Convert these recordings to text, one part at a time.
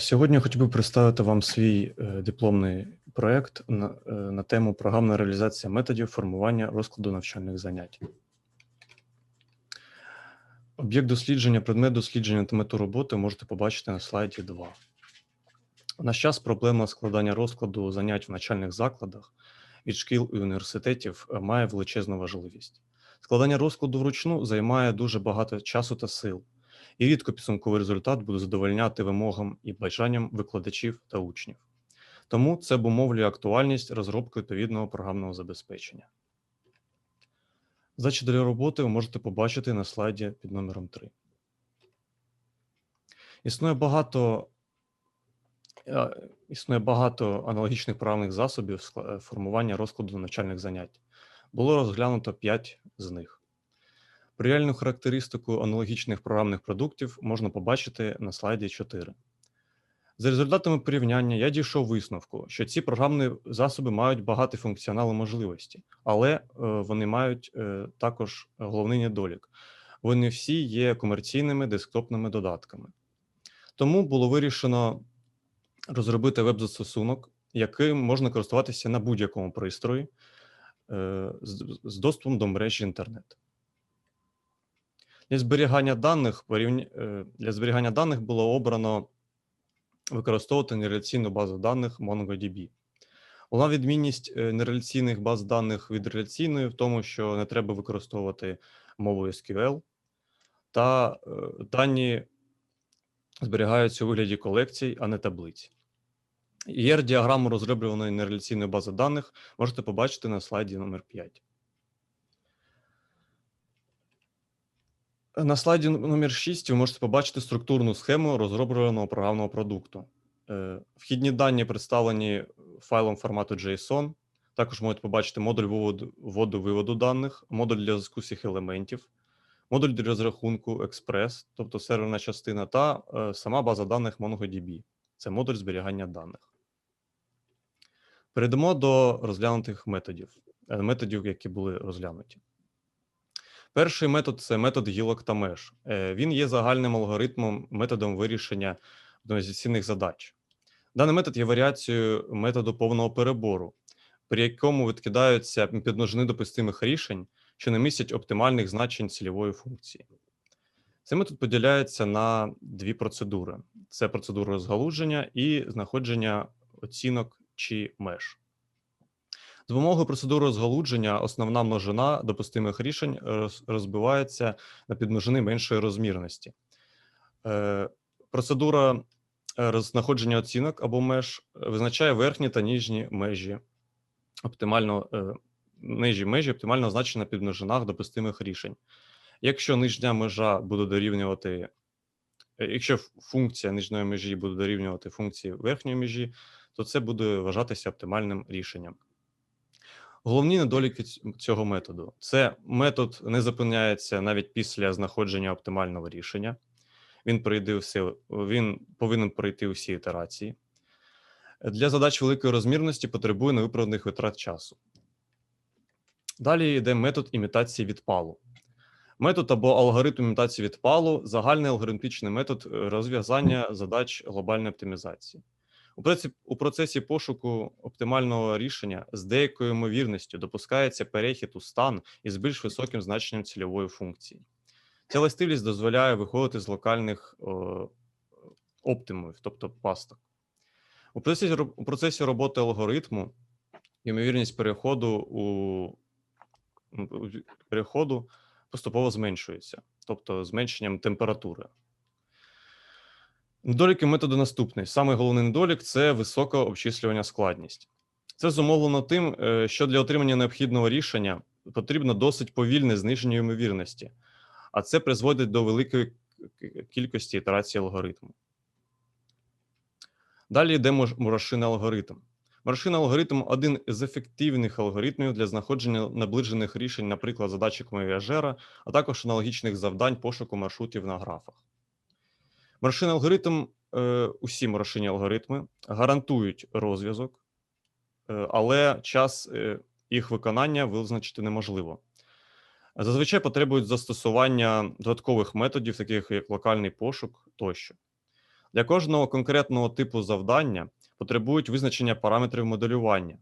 Сьогодні я хотів би представити вам свій е, дипломний проєкт на, е, на тему програмна реалізація методів формування розкладу навчальних занять. Об'єкт дослідження, предмет дослідження та мету роботи можете побачити на слайді 2. У наш час проблема складання розкладу занять в навчальних закладах від шкіл і університетів е, має величезну важливість. Складання розкладу вручну займає дуже багато часу та сил і рідко підсумковий результат буде задовольняти вимогам і бажанням викладачів та учнів. Тому це обумовлює актуальність розробки відповідного програмного забезпечення. Задачі для роботи ви можете побачити на слайді під номером 3. Існує багато, е, існує багато аналогічних програмних засобів формування розкладу навчальних занять. Було розглянуто 5 з них. Реальну характеристику аналогічних програмних продуктів можна побачити на слайді 4. За результатами порівняння я дійшов висновку, що ці програмні засоби мають багато функціоналу можливості, але е, вони мають е, також головний недолік. Вони всі є комерційними десктопними додатками. Тому було вирішено розробити веб-застосунок, яким можна користуватися на будь-якому пристрої е, з, доступом до мережі інтернет. Для зберігання даних е, для зберігання даних було обрано використовувати нереляційну базу даних MongoDB. Головна відмінність е, нереляційних баз даних від реляційної в тому, що не треба використовувати мову SQL, та е, дані зберігаються у вигляді колекцій, а не таблиць. er діаграму розроблюваної нереляційної бази даних можете побачити на слайді номер 5. На слайді номер 6 ви можете побачити структурну схему розроблюваного програмного продукту. Е, Вхідні дані представлені файлом формату JSON. Також можете побачити модуль вводу виводу даних, модуль для зв'язку всіх елементів, модуль для розрахунку Express, тобто серверна частина, та е, сама база даних MongoDB. Це модуль зберігання даних. Перейдемо до розглянутих методів, е, методів, які були розглянуті. Перший метод це метод гілок та меж. Е, Він є загальним алгоритмом, методом вирішення організаційних задач. Даний метод є варіацією методу повного перебору, при якому відкидаються підмножини допустимих рішень, що не містять оптимальних значень цільової функції. Цей метод поділяється на дві процедури: це процедура розгалудження і знаходження оцінок чи меж. За допомогою процедури розгалудження основна множина допустимих рішень розбивається на підмножини меншої розмірності. Е, Процедура е, знаходження оцінок або меж е, визначає верхні та нижні межі оптимально е, нижні межі оптимально означені на підмножинах допустимих рішень. Якщо нижня межа буде дорівнювати, е, якщо функція нижньої межі буде дорівнювати функції верхньої межі, то це буде вважатися оптимальним рішенням. Головні недоліки цього методу це метод не зупиняється навіть після знаходження оптимального рішення. Він пройде все, він повинен пройти усі ітерації. Для задач великої розмірності потребує невиправданих витрат часу. Далі йде метод імітації відпалу. Метод або алгоритм імітації відпалу загальний алгоритмічний метод е, розв'язання задач глобальної оптимізації. У процесі, у процесі пошуку оптимального рішення з деякою ймовірністю допускається перехід у стан із більш високим значенням цільової функції. Ця властивість дозволяє виходити з локальних о, оптимумів, тобто пасток. У процесі, у процесі роботи алгоритму ймовірність переходу у- переходу поступово зменшується, тобто зменшенням температури. Недоліки методу наступний. Самий головний недолік це висока обчислювання складність. Це зумовлено тим, е, що для отримання необхідного рішення потрібно досить повільне зниження ймовірності, а це призводить до великої кількості ітерацій алгоритму. Далі йде мурашинний алгоритм. Мурашинний алгоритм один з ефективних алгоритмів для знаходження наближених рішень, наприклад, задачок Мевіажера, а також аналогічних завдань пошуку маршрутів на графах. Маршинний алгоритм, е, усі маршинні алгоритми гарантують розв'язок, е, але час е, їх виконання визначити неможливо. Зазвичай потребують застосування додаткових методів, таких як локальний пошук тощо. Для кожного конкретного типу завдання потребують визначення параметрів моделювання,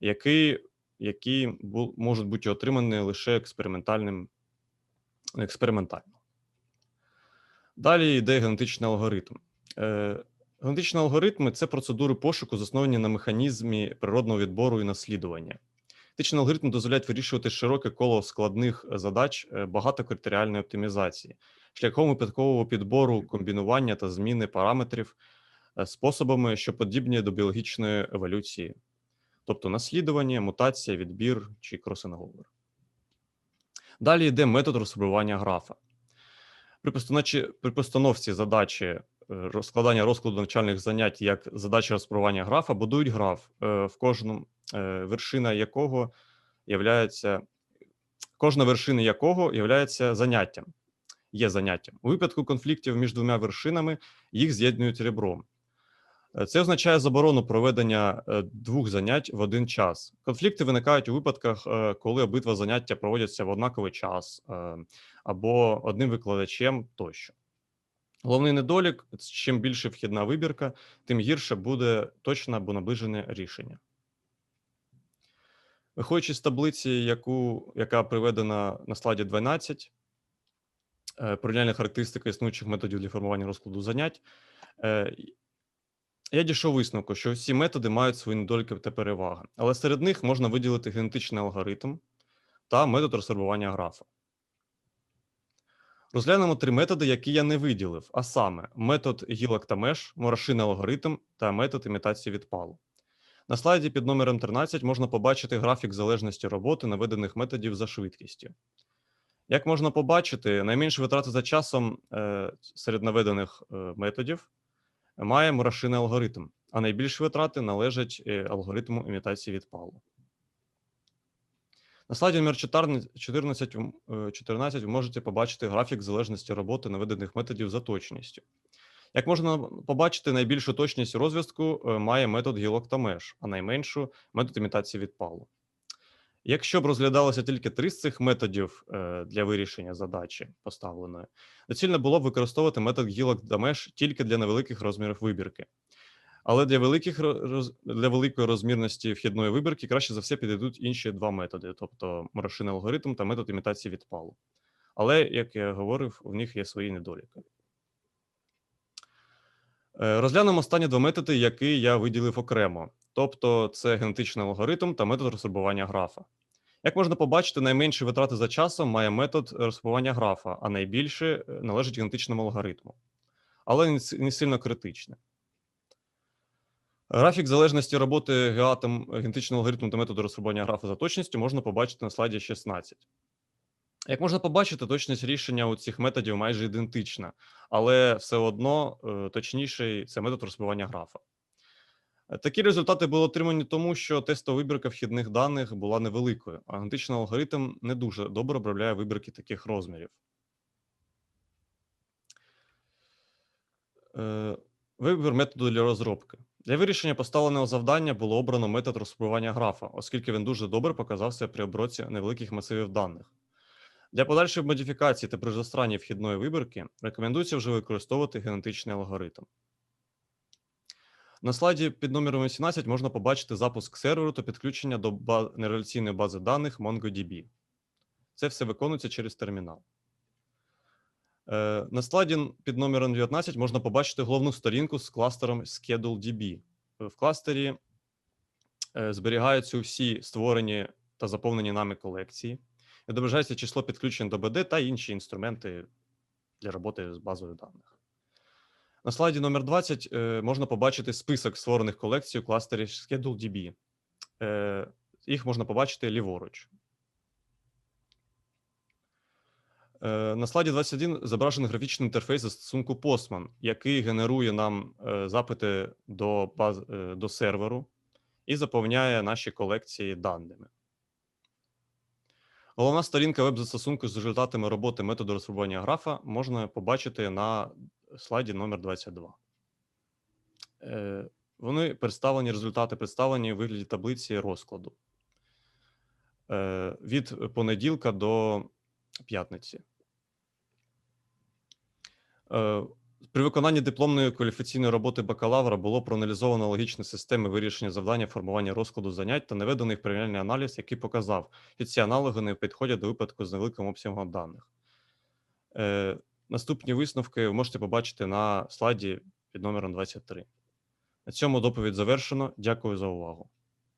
які, які можуть бути отримані лише експериментальним, експериментально. Далі йде генетичний алгоритм. Е, Генетичні алгоритми це процедури пошуку, засновані на механізмі природного відбору і наслідування. Генетичні алгоритми дозволяють вирішувати широке коло складних е, задач е, багатокритеріальної оптимізації, шляхом випадкового підбору, комбінування та зміни параметрів способами, що подібні до біологічної еволюції, тобто наслідування, мутація, відбір чи кросинговер. Далі йде метод розробування графа. При постановці, при постановці задачі е, розкладання розкладу навчальних занять як задача розпробування графа будують граф, е, в кожному е, вершина якого являється кожна вершина якого являється заняттям. Є заняттям. У випадку конфліктів між двома вершинами їх з'єднують ребром. Е, Це означає заборону проведення е, двох занять в один час. Конфлікти виникають у випадках, е, коли обидва заняття проводяться в однаковий час або одним викладачем тощо. Головний недолік: чим більше вхідна вибірка, тим гірше буде точне або наближене рішення. Виходячи з таблиці, яку, яка приведена на слайді 12, е, порівняльна характеристика існуючих методів для формування розкладу занять, я дійшов висновку, що всі методи мають свої недоліки та переваги, але серед них можна виділити генетичний алгоритм та метод розсорбування графа. Розглянемо три методи, які я не виділив, а саме метод гілок та меж, морошинний алгоритм та метод імітації відпалу. На слайді під номером 13 можна побачити графік залежності роботи наведених методів за швидкістю. Як можна побачити, найменші витрати за часом е, серед наведених е, методів має морошинний алгоритм, а найбільші витрати належать е, алгоритму імітації відпалу. На слайді номер 14, 14, ви м- е, 14 ви можете побачити графік залежності роботи наведених методів за точністю. Як можна побачити, найбільшу точність розв'язку е, має метод гілок та меж, а найменшу метод імітації відпалу. Якщо б розглядалося тільки три з цих методів е, для вирішення задачі поставленої, доцільно було б використовувати метод гілок меж тільки для невеликих розмірів вибірки. Але для, великих, для великої розмірності вхідної вибірки краще за все підійдуть інші два методи, тобто морошинний алгоритм та метод імітації відпалу. Але, як я говорив, у них є свої недоліки. Е, Розглянемо останні два методи, які я виділив окремо. Тобто, це генетичний алгоритм та метод розсорбування графа. Як можна побачити, найменші витрати за часом має метод розсорбування графа, а найбільше е, належить генетичному алгоритму. Але не сильно критичне. Графік залежності роботи геатом генетичного алгоритму та методу розсорбування графа за точністю можна побачити на слайді 16. Як можна побачити, точність рішення у цих методів майже ідентична, але все одно е, точніший це метод розбивання графа. Такі результати були отримані тому, що тестова вибірка вхідних даних була невеликою, а генетичний алгоритм не дуже добре обробляє вибірки таких розмірів. Е, Вибір методу для розробки. Для вирішення поставленого завдання було обрано метод розпробування графа, оскільки він дуже добре показався при обробці невеликих масивів даних. Для подальшої модифікації та при застранні вхідної вибірки рекомендується вже використовувати генетичний алгоритм. На слайді під номером 18 можна побачити запуск серверу та підключення до нереляційної бази даних MongoDB. Це все виконується через термінал. Е, На слайді під номером 19 можна побачити головну сторінку з кластером ScheduleDB. Е, В кластері е, зберігаються всі створені та заповнені нами колекції, відображається число підключень до БД та інші інструменти для роботи з базою даних. На слайді номер 20 е, можна побачити список створених колекцій у кластері ScheduleDB. Е, Їх можна побачити ліворуч. Е, На слайді 21 зображений графічний інтерфейс застосунку Postman, який генерує нам запити до, баз, до серверу і заповняє наші колекції даними. Головна сторінка веб-застосунку з результатами роботи методу розробування графа можна побачити на слайді номер 22. Е, Вони представлені, результати представлені у вигляді таблиці розкладу е, від понеділка до п'ятниці. Е, При виконанні дипломної кваліфікаційної роботи бакалавра було проаналізовано логічні системи вирішення завдання формування розкладу занять та наведений порівняльний аналіз, який показав, що ці аналоги не підходять до випадку з невеликим обсягом даних. Наступні висновки ви можете побачити на слайді під номером 23. На цьому доповідь завершено. Дякую за увагу.